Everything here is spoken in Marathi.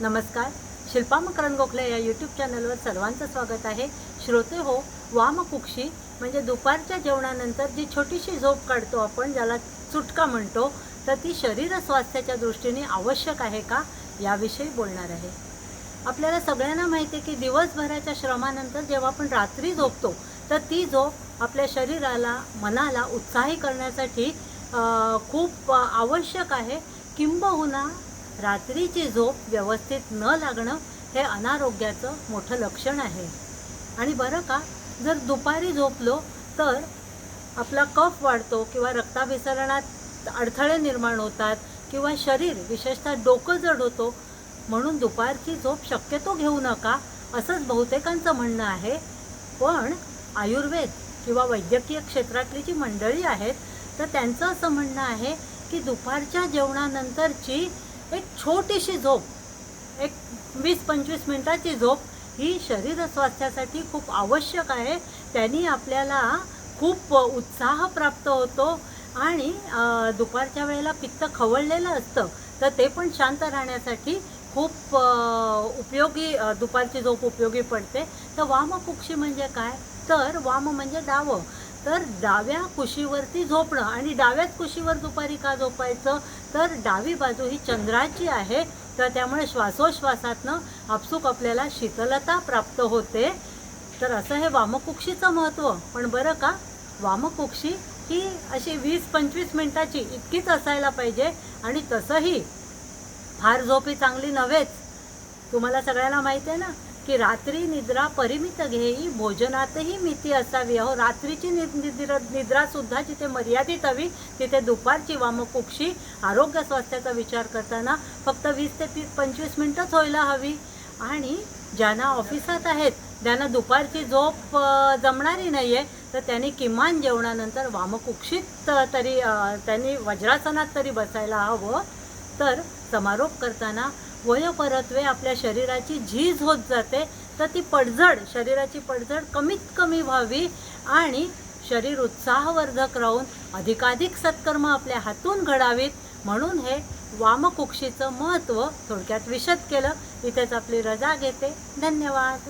नमस्कार. शिल्पा मकरंद गोखले या यूट्यूब चॅनलवर सर्वांचं स्वागत आहे. श्रोते हो वामकुक्षी म्हणजे दुपारच्या जेवणानंतर जी छोटीशी झोप काढतो आपण ज्याला चुटका म्हणतो तर ती शरीर स्वास्थ्याच्या दृष्टीने आवश्यक आहे का याविषयी बोलणार आहे. आपल्याला सगळ्यांना माहिती आहे की दिवसभराच्या श्रमानंतर जेव्हा आपण रात्री झोपतो तर ती झोप आपल्या शरीराला मनाला उत्साही करण्यासाठी खूप आवश्यक आहे. किंबहुना रात्रीची झोप व्यवस्थित न लागणं हे अनारोग्याचं मोठं लक्षण आहे. आणि बरं का जर दुपारी झोपलो तर आपला कफ वाढतो किंवा रक्ताभिसरणात अडथळे निर्माण होतात किंवा शरीर विशेषतः डोकं जड होतो म्हणून दुपारची झोप शक्यतो घेऊ नका असंच बहुतेकांचं म्हणणं आहे. पण आयुर्वेद किंवा वैद्यकीय क्षेत्रातली जी मंडळी आहेत तर त्यांचं असं म्हणणं आहे की दुपारच्या जेवणानंतरची एक छोटीशी झोप एक वीस पंचवीस मिनटाची झोप ही शरीर स्वास्थ्यासाठी खूप आवश्यक आहे. त्यांनी आपल्याला खूप उत्साह प्राप्त होतो आणि दुपारच्या वेळेला पित्त खवळलेलं असतं तर ते पण शांत राहण्यासाठी खूप उपयोगी दुपारची झोप उपयोगी पडते. तर वामकुक्षी म्हणजे काय? तर वाम म्हणजे डावं. तर डाव्या कुशीवरती झोपणं आणि डाव्याच कुशीवर दुपारी का झोपायचं? तर डावी बाजू ही चंद्राची आहे. तर त्यामुळे श्वासोश्वासातनं आपसूक आपल्याला शीतलता प्राप्त होते. तर असं हे वामकुक्षीचं महत्त्व. पण बरं का? वामकुक्षी ही अशी वीस पंचवीस मिनटाची इतकीच असायला पाहिजे. आणि तसंही फार झोप ही चांगली नव्हेच. तुम्हाला सगळ्यांना माहिती आहे ना? की रात्री निद्रा परिमित घेई भोजनातही मिती असावी. अहो रात्रीची नि- निद्रा निद्रासुद्धा जिथे मर्यादित हवी तिथे दुपारची वामकुक्षी आरोग्य स्वास्थ्याचा विचार करताना फक्त वीस ते तीस पंचवीस मिनटंच व्हायला हवी. आणि ज्यांना ऑफिसात आहेत ज्यांना दुपारची झोप जमणारी नाही आहे तर त्यांनी किमान जेवणानंतर वामकुक्षीत तरी त्यांनी वज्रासनात तरी बसायला हवं. तर समारोप करताना वयोपरत्वे आपल्या शरीराची झीज होत जाते तर ती पडझड शरीराची पडझड कमीत कमी व्हावी आणि शरीर उत्साहवर्धक राहून अधिकाधिक सत्कर्म आपल्या हातून घडावीत. म्हणून हे वामकुक्षीचं महत्त्व थोडक्यात विशद केलं. इथेच आपली रजा घेते. धन्यवाद.